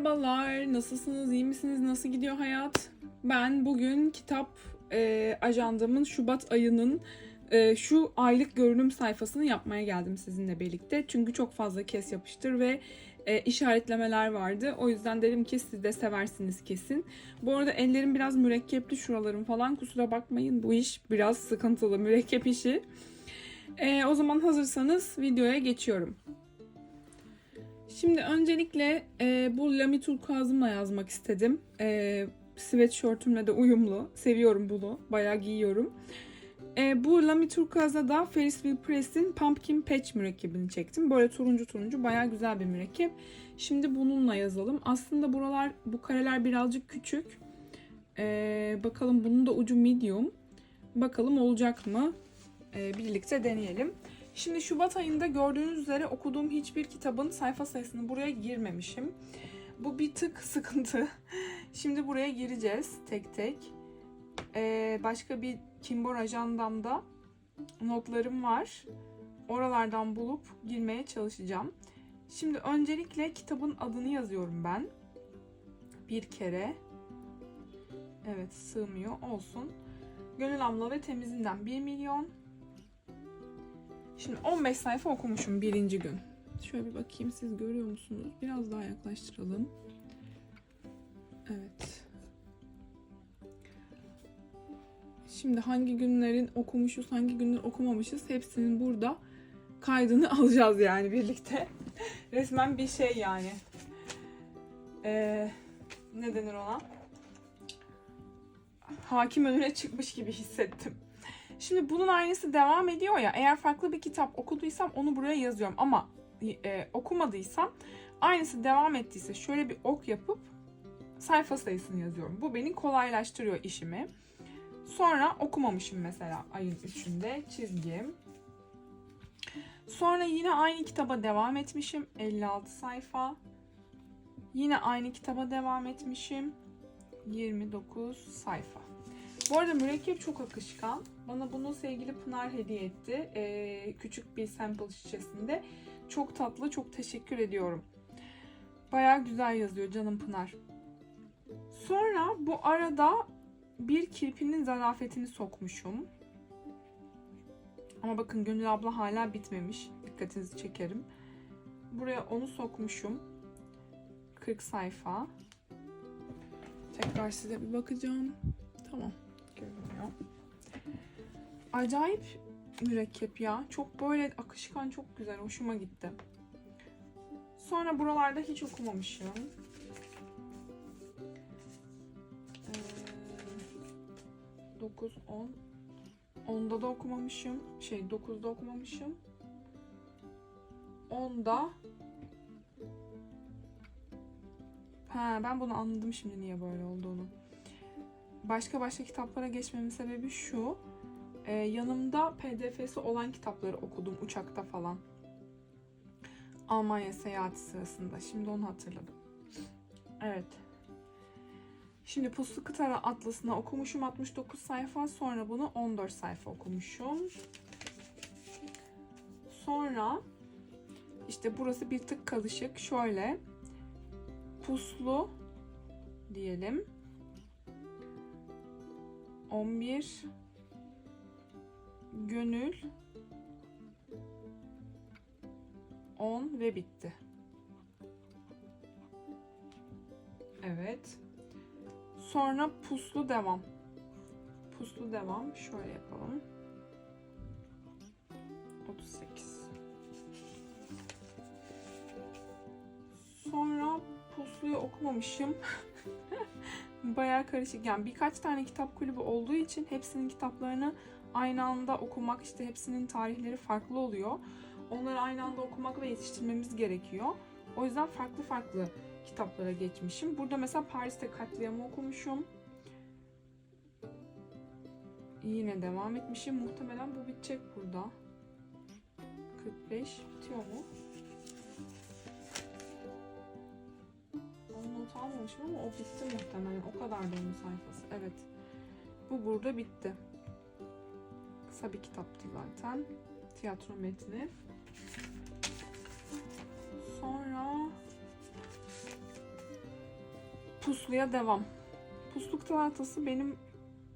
Merhabalar, nasılsınız, iyi misiniz, nasıl gidiyor hayat? Ben bugün kitap e, ajandamın Şubat ayının e, şu aylık görünüm sayfasını yapmaya geldim sizinle birlikte. Çünkü çok fazla kes yapıştır ve e, işaretlemeler vardı. O yüzden dedim ki siz de seversiniz kesin. Bu arada ellerim biraz mürekkepli şuralarım falan. Kusura bakmayın bu iş biraz sıkıntılı mürekkep işi. E, o zaman hazırsanız videoya geçiyorum. Şimdi öncelikle e, bu Lamy turkuazımla yazmak istedim. E, sweatshirtümle de uyumlu. Seviyorum bunu. Bayağı giyiyorum. E, bu Lamy turkuaza da Ferris Wheel Press'in Pumpkin Patch mürekkebini çektim. Böyle turuncu turuncu bayağı güzel bir mürekkep. Şimdi bununla yazalım. Aslında buralar, bu kareler birazcık küçük. E, bakalım bunun da ucu medium. Bakalım olacak mı? E, birlikte deneyelim. Şimdi Şubat ayında gördüğünüz üzere okuduğum hiçbir kitabın sayfa sayısını buraya girmemişim. Bu bir tık sıkıntı. Şimdi buraya gireceğiz tek tek. Ee, başka bir Kimbor ajandamda notlarım var. Oralardan bulup girmeye çalışacağım. Şimdi öncelikle kitabın adını yazıyorum ben. Bir kere. Evet sığmıyor olsun. Gönül Amla ve Temizinden 1 milyon. Şimdi 15 sayfa okumuşum birinci gün. Şöyle bir bakayım siz görüyor musunuz? Biraz daha yaklaştıralım. Evet. Şimdi hangi günlerin okumuşuz, hangi günler okumamışız hepsinin burada kaydını alacağız yani birlikte. Resmen bir şey yani. Ee, ne denir ona? Hakim önüne çıkmış gibi hissettim. Şimdi bunun aynısı devam ediyor ya. Eğer farklı bir kitap okuduysam onu buraya yazıyorum. Ama e, okumadıysam aynısı devam ettiyse şöyle bir ok yapıp sayfa sayısını yazıyorum. Bu beni kolaylaştırıyor işimi. Sonra okumamışım mesela ayın 3'ünde çizgim. Sonra yine aynı kitaba devam etmişim. 56 sayfa. Yine aynı kitaba devam etmişim. 29 sayfa. Bu arada mürekkep çok akışkan. Bana bunu sevgili Pınar hediye etti. Ee, küçük bir sample şişesinde. Çok tatlı, çok teşekkür ediyorum. Baya güzel yazıyor canım Pınar. Sonra bu arada bir kirpinin zarafetini sokmuşum. Ama bakın Gönül abla hala bitmemiş. Dikkatinizi çekerim. Buraya onu sokmuşum. 40 sayfa. Tekrar size bir bakacağım. Tamam görünüyor. Acayip mürekkep ya. Çok böyle akışkan çok güzel. Hoşuma gitti. Sonra buralarda hiç okumamışım. Ee, 9, 10. 10'da da okumamışım. Şey 9'da okumamışım. 10'da Ha ben bunu anladım şimdi niye böyle olduğunu başka başka kitaplara geçmemin sebebi şu. E, yanımda pdf'si olan kitapları okudum uçakta falan. Almanya seyahati sırasında. Şimdi onu hatırladım. Evet. Şimdi Puslu Kıtara Atlası'na okumuşum 69 sayfa. Sonra bunu 14 sayfa okumuşum. Sonra işte burası bir tık karışık. Şöyle puslu diyelim. 11 Gönül 10 ve bitti. Evet. Sonra puslu devam. Puslu devam. Şöyle yapalım. 38. Sonra pusluyu okumamışım. Bayağı karışık. Yani birkaç tane kitap kulübü olduğu için hepsinin kitaplarını aynı anda okumak, işte hepsinin tarihleri farklı oluyor. Onları aynı anda okumak ve yetiştirmemiz gerekiyor. O yüzden farklı farklı kitaplara geçmişim. Burada mesela Paris'te katliamı okumuşum. Yine devam etmişim. Muhtemelen bu bitecek burada. 45 bitiyor mu? Almamışım ama o bitti muhtemelen. O kadar da onun sayfası. Evet. Bu burada bitti. Kısa bir kitaptı zaten. Tiyatro metni. Sonra Puslu'ya devam. Pusluk Tahtası benim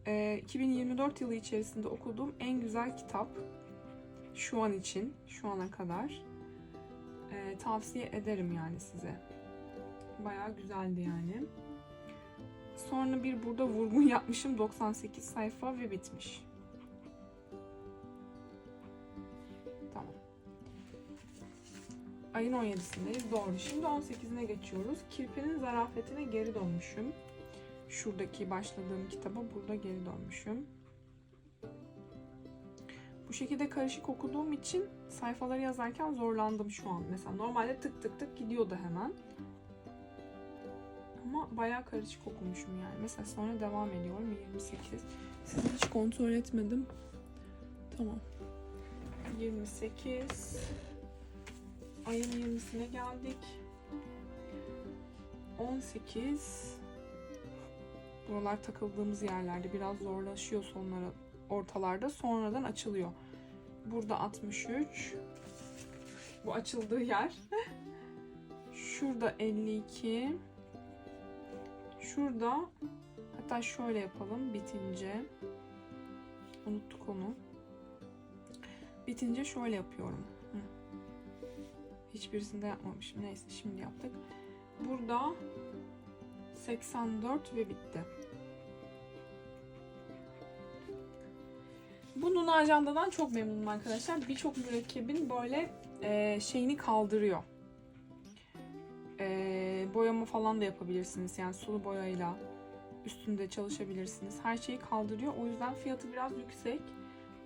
e, 2024 yılı içerisinde okuduğum en güzel kitap. Şu an için, şu ana kadar. E, tavsiye ederim yani size. Bayağı güzeldi yani. Sonra bir burada vurgun yapmışım 98 sayfa ve bitmiş. Tamam. Ayın 17'sindeyiz. Doğru. Şimdi 18'ine geçiyoruz. Kirpinin zarafetine geri dönmüşüm. Şuradaki başladığım kitaba burada geri dönmüşüm. Bu şekilde karışık okuduğum için sayfaları yazarken zorlandım şu an. Mesela normalde tık tık tık gidiyordu hemen. Bayağı karışık okumuşum yani. Mesela sonra devam ediyorum 28. Sizi hiç kontrol etmedim. Tamam. 28. Ayın 20'sine geldik. 18. Buralar takıldığımız yerlerde biraz zorlaşıyor sonlara ortalarda sonradan açılıyor. Burada 63. Bu açıldığı yer. Şurada 52. Şurada hatta şöyle yapalım bitince. Unuttuk onu. Bitince şöyle yapıyorum. Hiçbirisinde yapmamışım. Neyse şimdi yaptık. Burada 84 ve bitti. Bu Nuna ajandadan çok memnunum arkadaşlar. Birçok mürekkebin böyle e, şeyini kaldırıyor. Boyama falan da yapabilirsiniz. Yani sulu boyayla üstünde çalışabilirsiniz. Her şeyi kaldırıyor. O yüzden fiyatı biraz yüksek.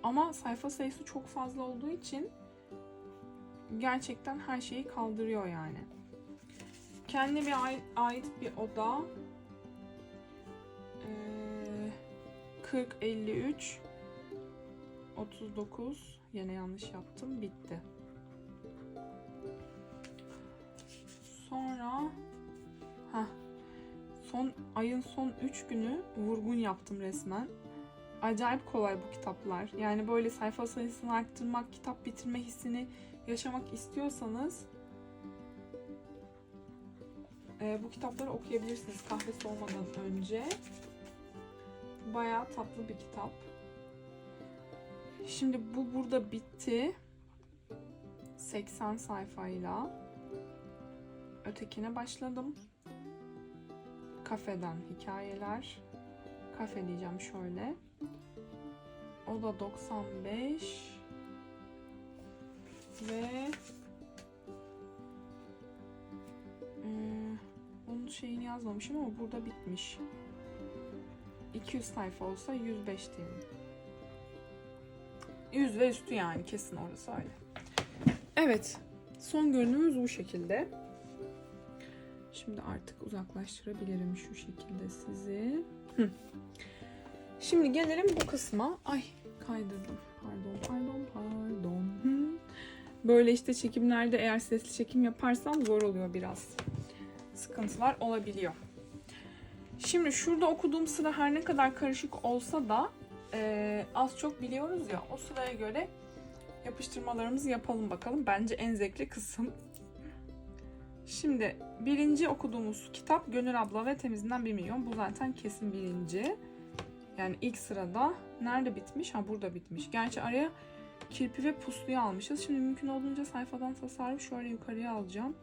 Ama sayfa sayısı çok fazla olduğu için gerçekten her şeyi kaldırıyor yani. Kendine bir ait, bir oda. Ee, 40 53 39 yine yanlış yaptım. Bitti. Sonra son ayın son 3 günü vurgun yaptım resmen. Acayip kolay bu kitaplar. Yani böyle sayfa sayısını arttırmak, kitap bitirme hissini yaşamak istiyorsanız e, bu kitapları okuyabilirsiniz kahvesi olmadan önce. Bayağı tatlı bir kitap. Şimdi bu burada bitti. 80 sayfayla. Ötekine başladım. Kafeden hikayeler. Kafe diyeceğim şöyle. O da 95. Ve ee, onun şeyini yazmamışım ama burada bitmiş. 200 sayfa olsa 105 diyelim. 100 ve üstü yani kesin orası öyle. Evet. Son görünümümüz bu şekilde. Şimdi artık uzaklaştırabilirim şu şekilde sizi. Hı. Şimdi gelelim bu kısma. Ay kaydırdım. Pardon, pardon, pardon. Hı. Böyle işte çekimlerde eğer sesli çekim yaparsam zor oluyor biraz. Sıkıntılar olabiliyor. Şimdi şurada okuduğum sıra her ne kadar karışık olsa da e, az çok biliyoruz ya o sıraya göre yapıştırmalarımızı yapalım bakalım. Bence en zevkli kısım. Şimdi birinci okuduğumuz kitap Gönül Abla ve Temizinden Bir Milyon. Bu zaten kesin birinci. Yani ilk sırada. Nerede bitmiş? Ha burada bitmiş. Gerçi araya kirpi ve pusluyu almışız. Şimdi mümkün olduğunca sayfadan tasarruf şöyle yukarıya alacağım.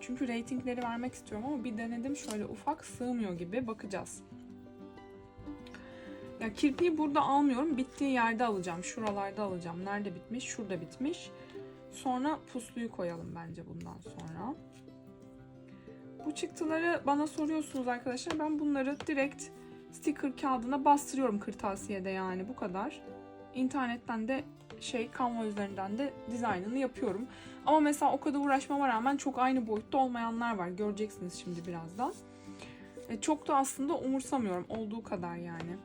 Çünkü reytingleri vermek istiyorum ama bir denedim şöyle ufak sığmıyor gibi. Bakacağız. Ya kirpiyi burada almıyorum. Bittiği yerde alacağım. Şuralarda alacağım. Nerede bitmiş? Şurada bitmiş. Sonra pusluyu koyalım bence bundan sonra. Bu çıktıları bana soruyorsunuz arkadaşlar. Ben bunları direkt sticker kağıdına bastırıyorum kırtasiyede yani bu kadar. İnternetten de şey Canva üzerinden de dizaynını yapıyorum. Ama mesela o kadar uğraşmama rağmen çok aynı boyutta olmayanlar var. Göreceksiniz şimdi birazdan. E, çok da aslında umursamıyorum olduğu kadar yani.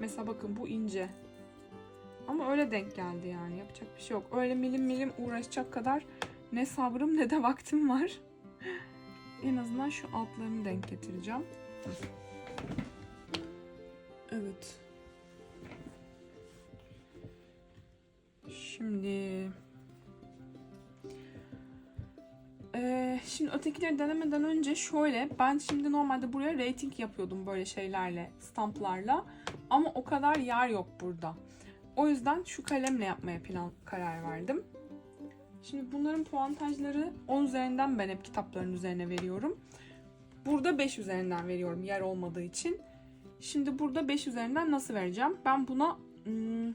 Mesela bakın bu ince. Ama öyle denk geldi yani. Yapacak bir şey yok. Öyle milim milim uğraşacak kadar ne sabrım ne de vaktim var. en azından şu altlarını denk getireceğim. Evet. Şimdi Ee, şimdi ötekileri denemeden önce şöyle ben şimdi normalde buraya rating yapıyordum böyle şeylerle, stamplarla. Ama o kadar yer yok burada. O yüzden şu kalemle yapmaya plan karar verdim. Şimdi bunların puantajları 10 üzerinden ben hep kitapların üzerine veriyorum. Burada 5 üzerinden veriyorum yer olmadığı için. Şimdi burada 5 üzerinden nasıl vereceğim? Ben buna hmm,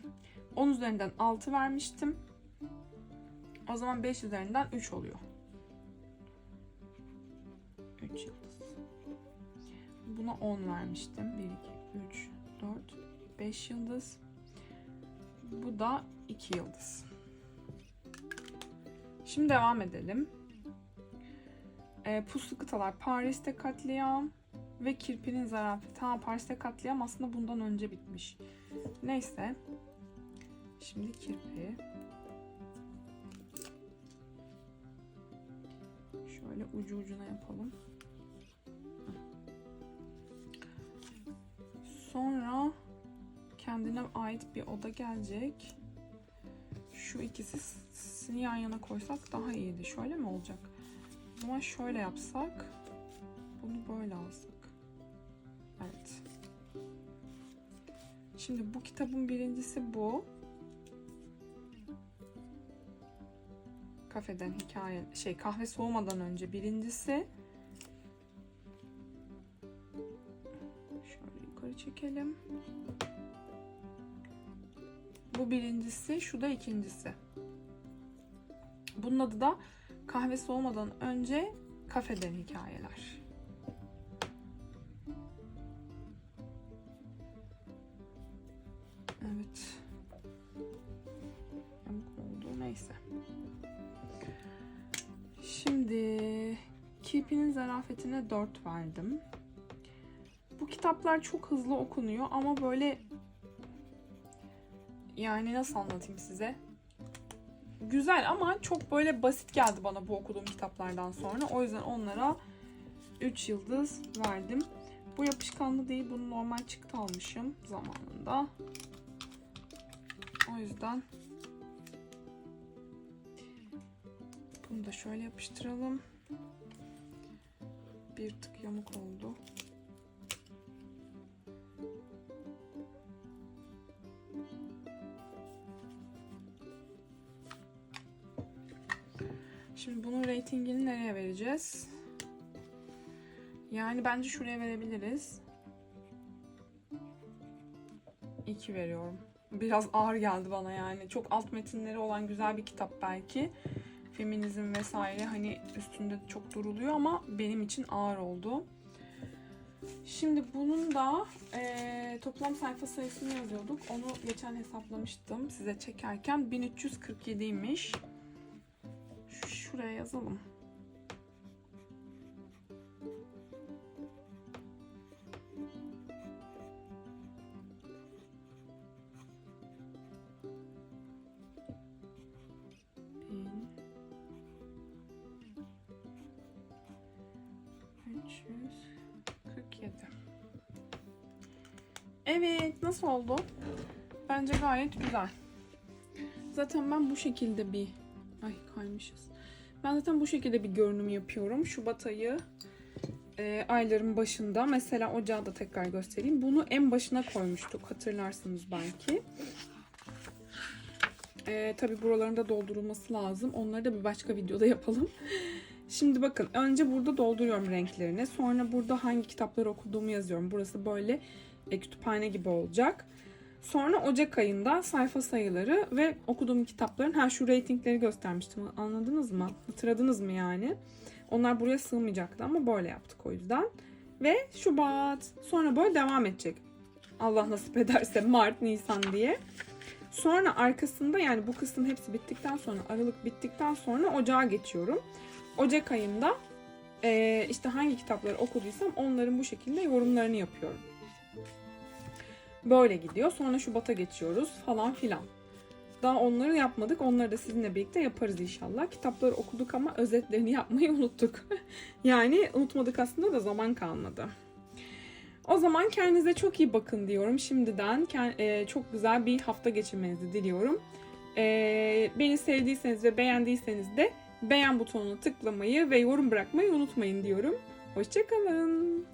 10 üzerinden 6 vermiştim. O zaman 5 üzerinden 3 oluyor. 3 yıldız. Buna 10 vermiştim. 1, 2, 3, 4, 5 yıldız. Bu da 2 yıldız. Şimdi devam edelim. E, puslu kıtalar Paris'te katliam ve kirpinin zarafeti. Ha Paris'te katliam aslında bundan önce bitmiş. Neyse. Şimdi kirpi. Şöyle ucu ucuna yapalım. Kendine ait bir oda gelecek. Şu ikisini yan yana koysak daha iyiydi. Şöyle mi olacak? O zaman şöyle yapsak. Bunu böyle alsak. Evet. Şimdi bu kitabın birincisi bu. Kafeden hikaye şey kahve soğumadan önce birincisi. Şöyle yukarı çekelim. Birincisi, şu da ikincisi. Bunun adı da kahve soğumadan önce kafeden hikayeler. Evet. Yamuk oldu. Neyse. Şimdi Kirpi'nin zarafetine 4 verdim. Bu kitaplar çok hızlı okunuyor ama böyle yani nasıl anlatayım size? Güzel ama çok böyle basit geldi bana bu okuduğum kitaplardan sonra. O yüzden onlara 3 yıldız verdim. Bu yapışkanlı değil. Bunu normal çıktı almışım zamanında. O yüzden bunu da şöyle yapıştıralım. Bir tık yamuk oldu. Şimdi bunun reytingini nereye vereceğiz? Yani bence şuraya verebiliriz. 2 veriyorum. Biraz ağır geldi bana yani. Çok alt metinleri olan güzel bir kitap belki. Feminizm vesaire hani üstünde çok duruluyor ama benim için ağır oldu. Şimdi bunun da e, toplam sayfa sayısını yazıyorduk. Onu geçen hesaplamıştım size çekerken. 1347'ymiş şuraya yazalım. Evet, nasıl oldu? Bence gayet güzel. Zaten ben bu şekilde bir... Ay kaymışız. Ben zaten bu şekilde bir görünüm yapıyorum. Şubat ayı e, ayların başında. Mesela ocağı da tekrar göstereyim. Bunu en başına koymuştuk. Hatırlarsınız belki. E, Tabi buralarında doldurulması lazım. Onları da bir başka videoda yapalım. Şimdi bakın önce burada dolduruyorum renklerini. Sonra burada hangi kitapları okuduğumu yazıyorum. Burası böyle e, kütüphane gibi olacak. Sonra Ocak ayında sayfa sayıları ve okuduğum kitapların ha şu reytingleri göstermiştim. Anladınız mı? Hatırladınız mı yani? Onlar buraya sığmayacaktı ama böyle yaptık o yüzden. Ve Şubat. Sonra böyle devam edecek. Allah nasip ederse Mart, Nisan diye. Sonra arkasında yani bu kısım hepsi bittikten sonra Aralık bittikten sonra Ocağa geçiyorum. Ocak ayında işte hangi kitapları okuduysam onların bu şekilde yorumlarını yapıyorum. Böyle gidiyor. Sonra Şubat'a geçiyoruz falan filan. Daha onları yapmadık. Onları da sizinle birlikte yaparız inşallah. Kitapları okuduk ama özetlerini yapmayı unuttuk. yani unutmadık aslında da zaman kalmadı. O zaman kendinize çok iyi bakın diyorum. Şimdiden e, çok güzel bir hafta geçirmenizi diliyorum. E, beni sevdiyseniz ve beğendiyseniz de beğen butonuna tıklamayı ve yorum bırakmayı unutmayın diyorum. Hoşçakalın.